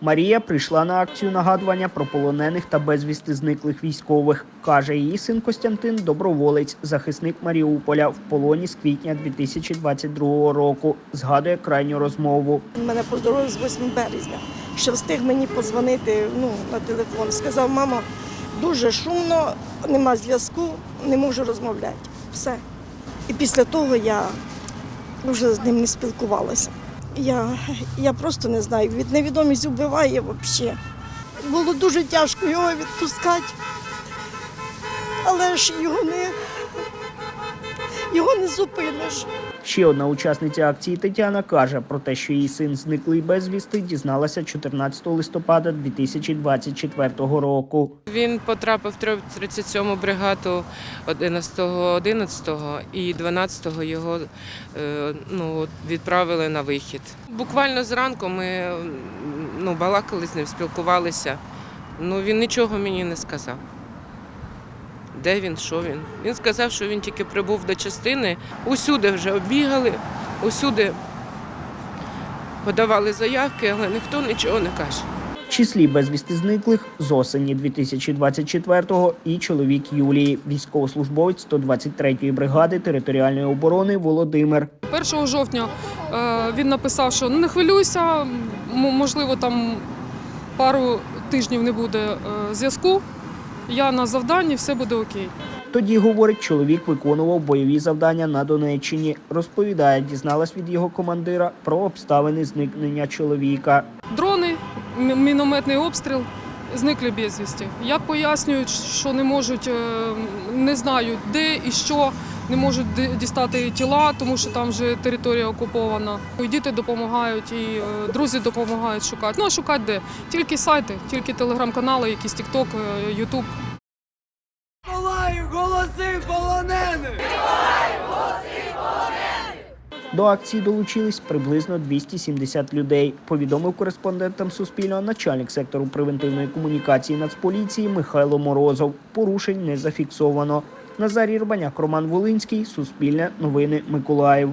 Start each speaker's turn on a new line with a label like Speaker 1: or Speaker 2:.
Speaker 1: Марія прийшла на акцію нагадування про полонених та безвісти зниклих військових. Каже, її син Костянтин доброволець, захисник Маріуполя в полоні з квітня 2022 року. Згадує крайню розмову.
Speaker 2: Мене поздоровив з 8 березня, що встиг мені подзвонити ну, на телефон. Сказав, мамо, дуже шумно, нема зв'язку, не можу розмовляти. Все. І після того я вже з ним не спілкувалася. Я, я просто не знаю, від невідомість вбиває взагалі. Було дуже тяжко його відпускати, але ж його не, його не зупиниш.
Speaker 1: Ще одна учасниця акції Тетяна каже про те, що її син зниклий безвісти, дізналася 14 листопада 2024 року.
Speaker 3: Він потрапив в 37-му бригаду 11-го, 11-го і 12-го його е, ну, відправили на вихід. Буквально зранку ми ну, балакали з ним, спілкувалися. Ну, він нічого мені не сказав. Де він, що він? Він сказав, що він тільки прибув до частини. Усюди вже оббігали, усюди подавали заявки, але ніхто нічого не каже.
Speaker 1: В числі безвісти зниклих з осені 2024-го і чоловік Юлії, військовослужбовець 123-ї бригади територіальної оборони Володимир.
Speaker 4: 1 жовтня е, він написав, що «Ну, не хвилюйся, можливо, там пару тижнів не буде е, зв'язку. Я на завданні, все буде окей.
Speaker 1: Тоді, говорить, чоловік виконував бойові завдання на Донеччині. Розповідає, дізналась від його командира про обставини зникнення чоловіка.
Speaker 4: Дрони, мінометний обстріл. Зникли безвісті. Як пояснюють, що не можуть, е, не знають де і що, не можуть дістати тіла, тому що там вже територія окупована. І діти допомагають, і е, друзі допомагають шукати. Ну а шукати де? Тільки сайти, тільки телеграм-канали, якісь е, YouTube.
Speaker 5: Миколаїв, голоси полонених!
Speaker 1: До акції долучились приблизно 270 людей. Повідомив кореспондентам Суспільного начальник сектору превентивної комунікації Нацполіції Михайло Морозов. Порушень не зафіксовано. Назарій Рубаняк, Роман Волинський, Суспільне, Новини Миколаїв.